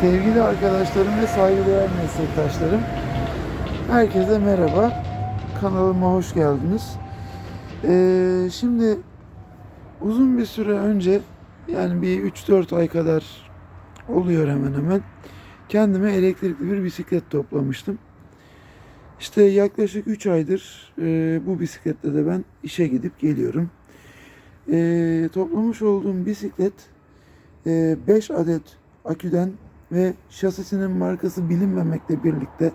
Sevgili arkadaşlarım ve saygıdeğer meslektaşlarım, herkese merhaba. Kanalıma hoş geldiniz. Ee, şimdi uzun bir süre önce, yani bir 3-4 ay kadar oluyor hemen hemen, kendime elektrikli bir bisiklet toplamıştım. İşte yaklaşık 3 aydır e, bu bisikletle de ben işe gidip geliyorum. E, toplamış olduğum bisiklet 5 adet aküden ve şasisinin markası bilinmemekle birlikte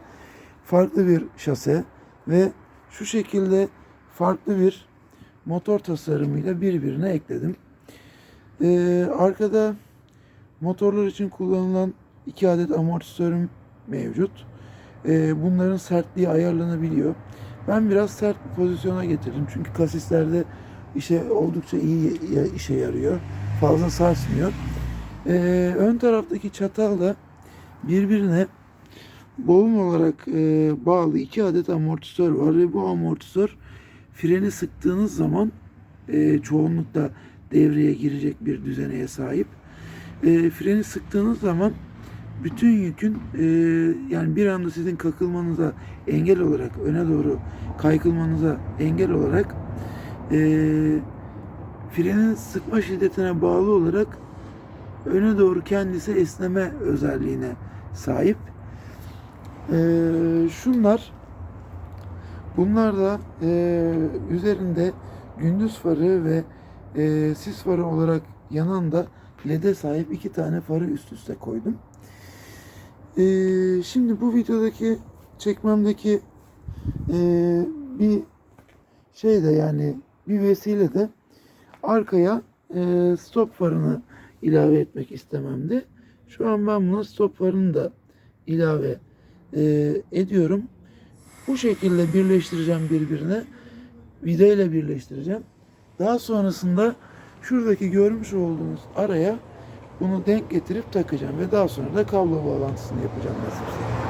farklı bir şase ve şu şekilde farklı bir motor tasarımıyla birbirine ekledim. Ee, arkada motorlar için kullanılan iki adet amortisörüm mevcut. Ee, bunların sertliği ayarlanabiliyor. Ben biraz sert bir pozisyona getirdim çünkü kasislerde işe oldukça iyi işe yarıyor. Fazla sarsmıyor. Ee, ön taraftaki çatalla birbirine boğum olarak e, bağlı iki adet amortisör var ve bu amortisör freni sıktığınız zaman e, çoğunlukla devreye girecek bir düzeneye sahip. E, freni sıktığınız zaman bütün yükün e, yani bir anda sizin kakılmanıza engel olarak öne doğru kaykılmanıza engel olarak e, frenin sıkma şiddetine bağlı olarak öne doğru kendisi esneme özelliğine sahip. Ee, şunlar bunlar da e, üzerinde gündüz farı ve e, sis farı olarak yanan da LED'e sahip iki tane farı üst üste koydum. Ee, şimdi bu videodaki çekmemdeki e, bir şey de yani bir vesile de arkaya e, stop farını ilave etmek istememdi. Şu an ben buna stop farını da ilave e, ediyorum. Bu şekilde birleştireceğim birbirine. Vida ile birleştireceğim. Daha sonrasında şuradaki görmüş olduğunuz araya bunu denk getirip takacağım ve daha sonra da kablo bağlantısını yapacağım nasipse.